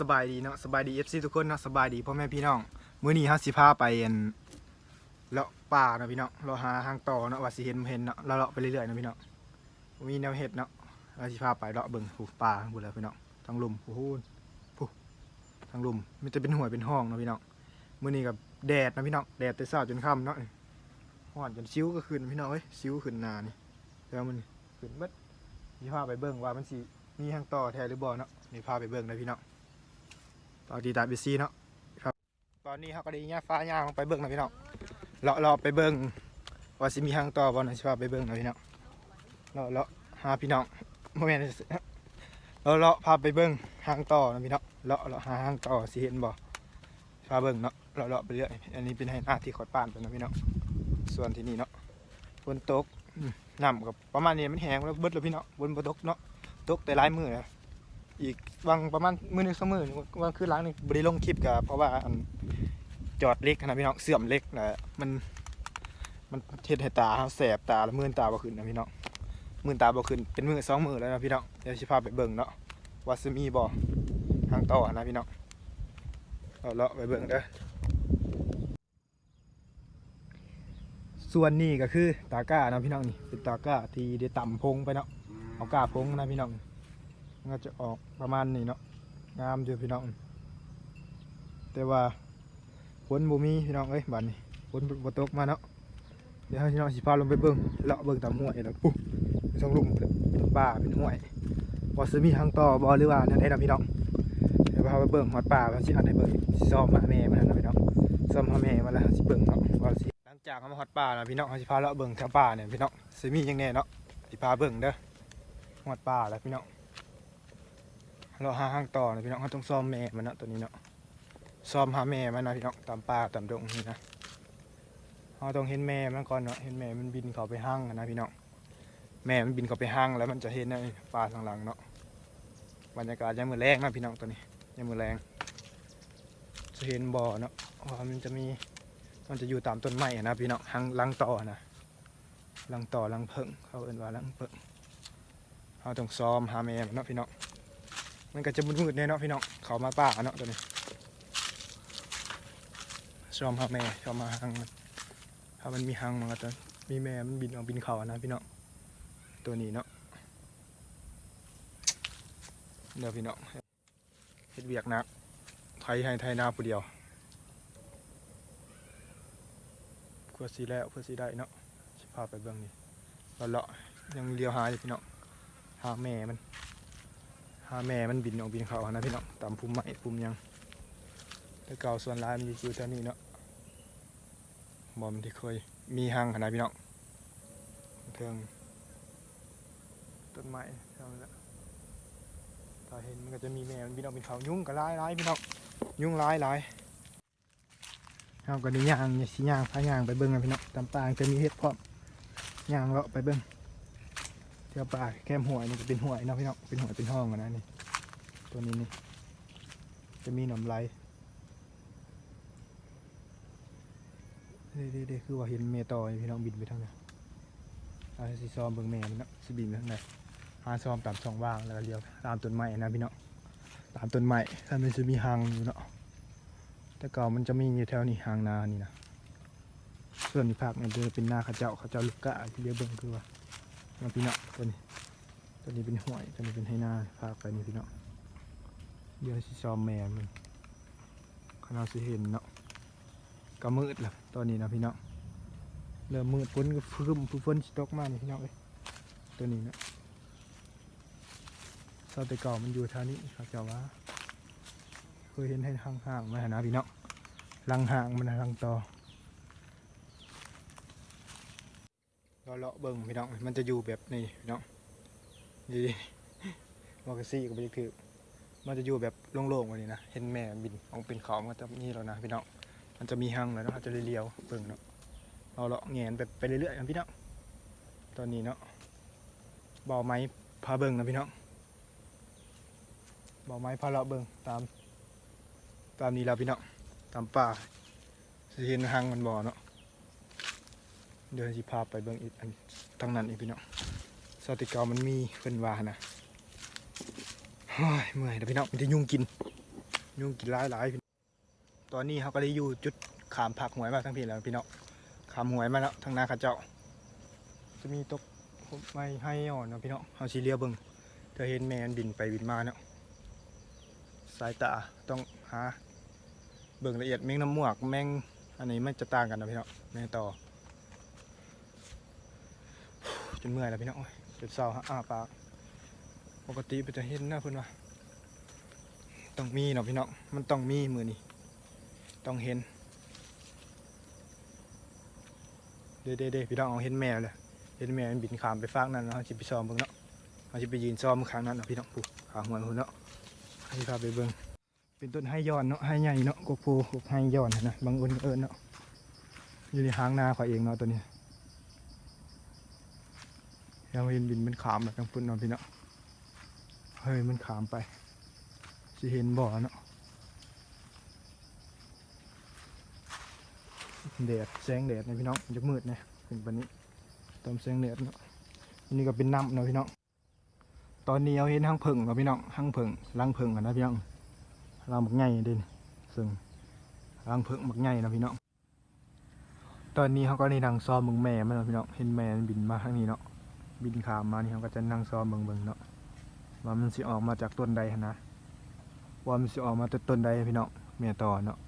สบายดีเนาะสบายดี FC ทุกคนเนาะสบายดีพ่อแม่พี่น้องมื้อนี้เฮาสิพาไปอันเลาะป่าเนาะพี่น้องเราหาทางต่อเนาะว่าสิเห็นบ่เห็นเนาะเราเลาะไปเรื่อยๆเนาะพี่น้องมีแนวเฮ็ดเนาะเราสิพาไปเลาะเบิ่งผู้ป่าพุ่นแหละพี่น้องทางลุ่มโอ้โหผู้ทางลุ่มมันจะเป็นห้วยเป็นห้องเนาะพี่น้องมื้อนี้กับแดดนะพี่น้องแดดแต่เช้าจนค่ำเนาะฮ้อนจนซิ้วก็ขึ้นพี่น้องเอ้ยซิ้วขึ้นหน้านี่แล้วมันขึ้นเบิดสิพาไปเบิ่งว่ามันสิมีทางต่อแท้หรือบ่เนาะนี่พาไปเบิ่งเลยพี่น้อง ตอนดีตาบิซีเนาะครับ ตอนนี้เขาก็ได้ย่าฟ้าย่างลงไปเบิ้งนะพี่น้องเลาะเลาะไปเบิ้งว่าสิมีทางต่อบ่นะสิพาไปเบิ้งนะพี่น้องเลาะเลาะหาพี่น้องโมเมนต์เลาะเลาะพาไปเบิ้งทางต่อนะพี่น้องเลาะเลาะหาทางต่อสิเห็นบ่พาเบิ้งเนาะเลาะเลาะไปเรื่อยอันนี้เป็นให้หน้าที่ขอดป่านไปนะพี่น้องส่วนที่นี่เนาะฝนตกน้ำกับประมาณนี้มันแห้งแล้วเบิดแล้วพี่น้องบนบตกเนาะตกแต่หลายมือนะ อีกบางประมาณมือหนึงสองมือหนึ่งวันคือล้างหนึงบริลงคลิปกับเพราะว่าอันจอดเล็กนะพี่น้องเสื่อมเล็กนะมันมันเฮ็ดให้ตาเราแสบตาแล้วมือตาบ่ขึ้นนะพี่น้องมือตาบ่ขึ้นเป็นมือสองมือแล้วนะพี่น้องเดี๋ยวสิพาไปเบิ่งเนาะว่าสิมีบ่ทางต่อนะพี่น้องเอาเลาะไปเบิ่งเด้อส่วนนี้ก็คือตาก้านะพี่น้องนี่เป็นตาก้าที่ได้ต่ำพงไปเนาะเอาก้าพงนะพี่น้อง มันก็จะออกประมาณนี้เนาะงามอยู่พี่น้อง แต่ว่าฝนบ่มีพี่น้องเอ้ยบัดนี้ฝนบ่ตกมาเนาะเดี๋ยวให้พี่น้องสิพาลงไปเบิ่งเลาะเบิ่งตามห้วยแล้วปุ๊บช่องลุ่มเป็นป่าเป็นห้วยบ่สิมีทางต่อบ่หรือว่านั่นได้นะพี่น้องเดี๋ยวพาไปเบิ่งฮอดป่าว่าสิอันให้เบิ่งสิซ้อมหาแม่มันนะพี่น้องซ้อมหาแม่มันแล้วสิเบิ่งเนาะว่าสิหลังจากเฮามาฮอดป่าแล้วพี่น้องเฮาสิพาเลาะเบิ่งแถวป่าเนี่ยพี่น้องสิมียังแน่เนาะสิพาเบิ่งเด้อฮอดป่าแล้วพี่น้อง เราหาห้างต่อนะพี่น้องเขาต้องซ่อมแม่มันนะตัวนี้เนาะซ่อมหาแม่มันนะพี่น้องตามป่าตามดงนี่นะเราต้องเห็นแม่มันก่อนเนาะเห็นแม่มันบินเข้าไปห้างนะพี่น้องแม่มันบินเข้าไปห้างแล้วมันจะเห็นในป่าทางหลังเนาะบรรยากาศยามมือแรงนะพี่น้องตัวนี้ยามมือแรงจะเห็นบ่อเนาะว่ามันจะมีมันจะอยู่ตามต้นไม้อะนะพี่น้องหางลังต่อนะลังต่อลังเพิ่งเขาเอิ้นว่าลังเพิ่งเราต้องซ้อมหาแม่มันเนาะพี่น้อง มันก็จะมืดๆเนี่ยเนาะพี่น้องเขามาป่าเนาะตัวนี้ชอมหาแม่ชอมมาหังมันถ้ามันมีหังมันก็จะมีแม่มันบินออกบินเขานะพี่น้องตัวนี้เนาะเดี๋ยวพี่น้องเฮ็ดเวียกนักไทยให้ไทยนาผู้เดียวเพื่อสีแล้วเพื่อสีได้เนาะพาไปเบิ่งนี่เราเลาะยังเลี้ยวหาอยู่พี่น้องหาแม่มัน หาแม่มันบินออกบินเขานะพี่น้องตามภูมิไม้ภูมิยังแต่เก่าส่วนร้ายมันอยู่แถวนี้เนาะบอมนที่เคยมีหังขนาดพี่น้องเทิงต้นไม้แถวนี้แหละถ้าเห็นมันก็จะมีแม่มันบินออกบินเขายุ่งก็ร้ายร้ายพี่น้องยุ่งร้ายร้ายเราก็ได้ย่างเนี่ยสิย่างพาย่างไปเบิ้งกันพี่น้องตามป่าจะมีเห็ดพร้อมย่างเลาะไปเบิ้ง เที่ยวป่าแคมห่วยนี่จะเป็นห่วยเนาะพี่น้องเป็นห่วยเป็นห้องนะนี่ตัวนี้นี่จะมีหนอนไหลเด้เด้คือว่าเห็นเมตอยพี่น้องบินไปทางไหนอาสิซ้อมเบิงแม่มันเนาะสิบินไปทางไหนหาซอมตามช่องว่างแล้วก็เลี้ยวตามต้นไม้นะพี่น้องตามต้นไม้ถ้ามันจะมีหางอยู่เนาะแต่เก่ามันจะมีอยู่แถวนี้หางนานี่นะส่วนนี้ภาคมันจะเป็นนาข้าเจ้าข้าเจ้าลูกกะที่เรียกเบิ่งคือว่า มาพี่เนาะตัวนี้ตัวนี้เป็นห้วยตัวนี้เป็นให้หน้าพาไปนี่พี่เนาะเดี๋ยวสิซอมแม่มันขนาดสิเห็นเนาะก็มืดล้วตอนนี้นะพี่เนาะเริ่มมืดฝนก็พึ่มฝนสิตกมานี่พี่เนาะเอ้ยตัวนี้นะซาแต่เก่ามันอยู่ท่านี้เขาเจ้าว่าเคยเห็นให้ห่างๆมาหนะพี่เนาะลังห่างมันลังต่อ เราเลาะเบิ่งพี่น้อง มันจะอยู่แบบนี้พี่น้องดีมอกซี่ก็ไปคือ มันจะอยู่แบบโล่งๆว่านี้นะ เห็นแม่บินออกเป็นเขามันจะนี่แล้วนะพี่น้อง มันจะมีหังเลยเนาะจะเลี้ยวเบิ่งเนาะเราเลาะแงนแบบไปเรื่อยๆนะพี่น้อง ตอนนี้เนาะเบาไม้พาเบิ่งนะพี่น้องเบาไม้พาเลาะเบิ่งตาม ตามนี้แล้วพี่น้อง ตามป่าสิเห็นหังมันบ่อเนาะ เดี๋ยวสิพาไปเบิ่งอีกอันทางนั้นอีกพี่น้องสติกามันมีเพิ่นว่านะเฮ้ยเมื่อยเดี๋ยวพี่น้องมันจะยุ่งกิน ยุ่งกินหลายหลายพี่ตอนนี้เขาก็ได้อยู่จุดขามผักหวยมาทั้งพี่แล้วพี่น้องขามหวยมาแล้วทางนาข้าเจ้า จะมีตกไม่ให้อ่อนนะพี่น้องเอาสีเลียเบิ่งเธอเห็นแมนบินไปบินมาเนาะสายตาต้องหาเบิ่งละเอียดแมงน้ำหมวกแมงอันนี้มันจะต่างกันนะพี่น้องแมงต่อ จนเมื่อยแล้วพี่น้องโอ้ยจนเศร้าฮะอ้าปากปกติไปจะเห็นนะเพื่อนว่าต้องมีเนาะพี่น้องมันต้องมีมือนี่ต้องเห็นเด้เด้พี่น้องเอาเห็นแมวเลยเห็นแมวมันบินขามไปฟากนั่นเนาะจิไปซ้อมเบิ่งเนาะเอาจิไปยืนซ้อมข้างนั้นเนาะพี่น้องปุ๊ขางหัวหุ่นเนาะให้พาไปเบิ่งเป็นต้นไห้ย้อนเนาะไห้ใหญ่เนาะกกโพกกไห้ย้อนนะบางเอิญเอิญเนาะอยู่ในหางนาข่อยเองเนาะตัวนี้ ยังเห็นบินมันขามแบบทั้งพุ่นเนาะพี่เนาะเฮ้ยมันขามไปสิเห็นบ่อเนาะแดดแสงแดดนะพี่น้องจะมืดนะเป็นแบบนี้ตอมแสงแดดเนาะนนี้ก็เป็นน้ำเนาะพี่น้องตอนนี้เอาเห็นห้างเพิงเนาะพี่น้องห้างเพิงล้างเพิงกันนะพี่น้องล้างหมักไงเด่นซึ่งล้างเพิงหมักไงนะพี่น้องตอนนี้เขาก็ในดังซ้อมมึงแม่มันเนาะพี่น้องเห็นแม่บินมาทางนี้เนาะ บินขามมานี่เขาก็จะนั่งซ้อมเบิ่งๆเนาะว่ามันสิออกมาจากต้นใดนะว่ามันสิออกมาจากต้นใดพี่น้องเมียต่อเนาะ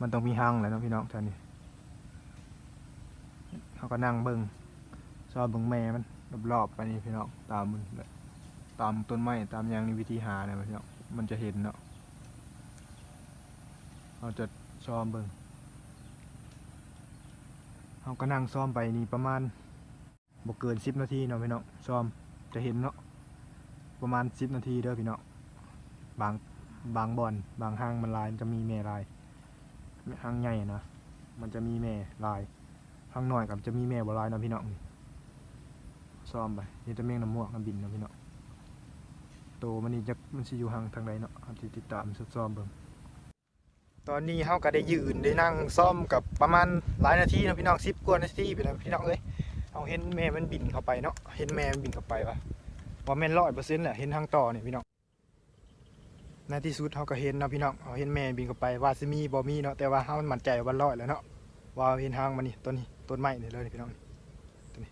มันต้องมีหางแหละเนาะพี่น้องท่านนี้เขาก็นั่งเบิ่งซ้อมเบิ่งแม่มันรอบๆไปนี่พี่น้องตามมันตามต้นไม้ตามยางในวิธีหาเนี่ยพี่น้องมันจะเห็นเนาะเราจะซ้อมเบิ่งเขาก็นั่งซ้อมไปนี่ประมาณ บ่เกินสิบนาทีเนาะพี่น้องซ้อมจะเห็นเนาะประมาณสิบนาทีเด้อพี่น้องบางบางบอนบางห้างมันลายมันจะมีแม่ลายห้างใหญ่นะมันจะมีแม่ลายห้างน้อยกับจะมีแม่บ่ลายเนาะพี่น้องซ้อมไปนี่จะเมงน้ำม่วงน้ำบินเนาะพี่น้องโตมันนี่จะมันสิอยู่ห่างทางใดเนาะติดตามซ้อมเบิ่งตอนนี้เฮาก็ได้ยืนได้นั่งซ้อมกับประมาณหลายนาทีเนาะพี่น้อง10กว่านาทีพี่น้องพี่น้องเอ้ย เอาเห็นแม่มันบินเข้าไปเนาะเห็นแม่มันบินเข้าไปวะว่าแม่นร้อยเปอร์เซ็นต์แหละเห็นทางต่อเนี่ยพี่น้องในที่สุดเขาก็เห็นนะพี่น้องเอาเห็นแม่บินเข้าไปว่าสิมีบ่มีเนาะแต่ว่าเฮามันมั่นใจว่าร้อยแล้วเนาะว่าเห็นทางมันนี่ต้นนี้ต้นไม้นี่เลยพี่น้องนี่ต้นนี้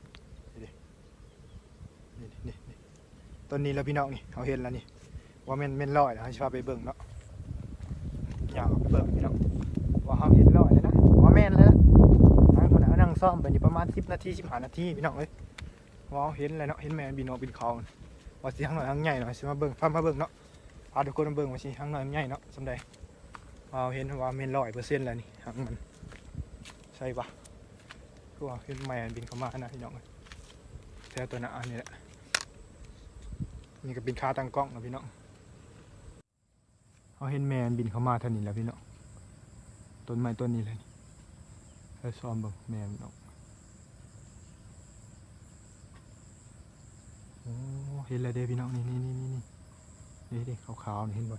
นี่นี่นี่ต้นนี้แล้วพี่น้องนี่เขาเห็นแล้วนี่ว่าแม่นแม่นร้อยแล้วเขาสิพาไปเบิ่งเนาะ ซ่อมไปนี่ประมาณ10นาที15นาทีพี่น้องเอ้ยว้าวเห็นเลยเนาะเห็นแม่บินออกบินเขาว่าสิทางหน่อยทางใหญ่หน่อยสิมาเบิ่งพามาเบิ่งเนาะพาทุกคนมาเบิ่งว่าสิทางหน่อยทางใหญ่เนาะสำใดว้าวเห็นว่าแม่นร้อยเปอร์เซ็นต์แล้วนี่ทางมันใช่ปะคือว่าเห็นแม่บินเข้ามานะพี่น้องเอ้ยแถวตัวหน้าอันนี้แหละนี่ก็เป็นคาตั้งกล้องนะพี่น้องเขาเห็นแม่บินเข้ามาเท่านี้แล้วพี่น้องต้นไม้ต้นนี้เลยนี่ ให้ซ้อมเบิ่งแม่มันออกโอ้เห็นแล้วเด้พี่น้องนี่นี่นี่นี่นี่นี่ดิขาวๆนี่เห็นบ่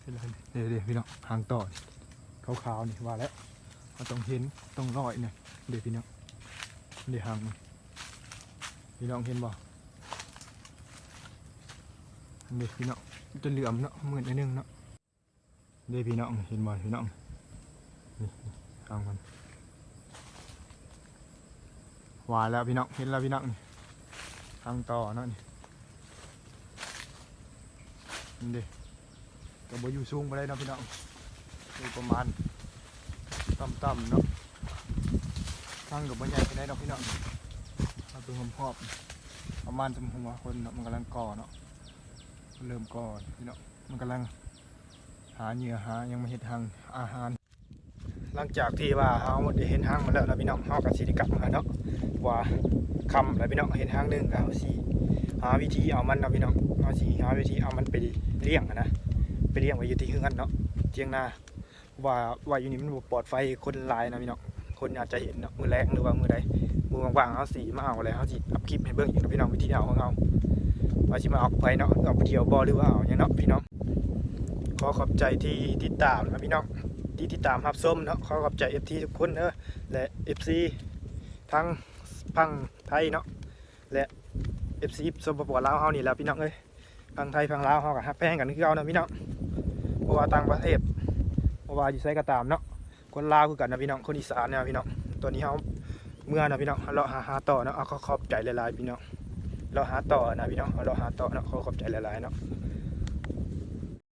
เห็นแล้วเด้เด้พี่น้องหางต่อขาวๆนี่ว่าแล้วเราต้องเห็นต้องรอยเนี่ยเด้พี่น้องเด้หางพี่น้องเห็นบ่เด้พี่น้องจะเหลื่อมเนาะเหมือนไอ้นึงเนาะเด้พี่น้องเห็นบ่พี่น้องนี่นี่หางมัน วานแล้วพี่น้องเห็นแล้วพี่น้องนี่ทางต่อเนาะนี่นี่เดิกับบอยู่สูงไปเลยนะพี่น้องอยู่ประมาณต่ำๆเนาะทางกับบใหญ่ไปได้เนาะพี่น้องเอาตัวผมพอบประมาณจำหัวคนเนาะมันกำลังก่อเนาะมันเริ่มก่อพี่น้องมันกำลังหาเหยื่อหายังม่เห็นทางอาหาร หลังจากที่ว่าเราได้เห็นทางมาแล้วนะพี่น้องเราก็สิได้กลับมาเนาะ ว่าคำแล้วพี่น้องเห็นทางหนึ่งก็เอาสิหาวิธีเอามันนะพี่น้องเอาสิหาวิธีเอามันไปเลี้ยงนะไปเลี้ยงไว้อยู่ที่เฮือนเนาะเทียงนาว่าว่าอยู่นี่มันบ่ปลอดภัยคนลายนะพี่น้องคนอาจจะเห็นเนาะมือแรงหรือว่ามือใดมือว่างๆเอาสีมาเอาแล้วเอาสิอัพคลิปให้เบิ่งอีกเนาะพี่น้องวิธีเอาของเราว่าสิมาเอาไปเนาะเอาไปเที่ยวบ่หรือว่าเอาหยังเนาะพี่น้องขอขอบใจที่ติดตามนะพี่น้องที่ติดตามรับชมเนาะขอขอบใจ FT ทุกคนเนอะและ FC ทั้ง พังไทยเนาะและ FC สปปลาวเฮานี่แหละพี่น้องเอ้ยพังไทยพังลาวเฮาก็ฮักแพงกันคือเก่านาะพี่น้องเพราะว่าต่างประเทศเพราะว่าอยู่ไสก็ตามเนาะคนลาวคือกันนะพี่น้องคนอีสานเนี่ยพี่น้องตัวนี้เฮาเมื่อนะพี่น้องเราหาหาต่อเนาะเอาขอขอบใจหลายๆพี่น้องเราหาต่อนะพี่น้องเราหาต่อเนาะขอขอบใจหลายๆเนาะ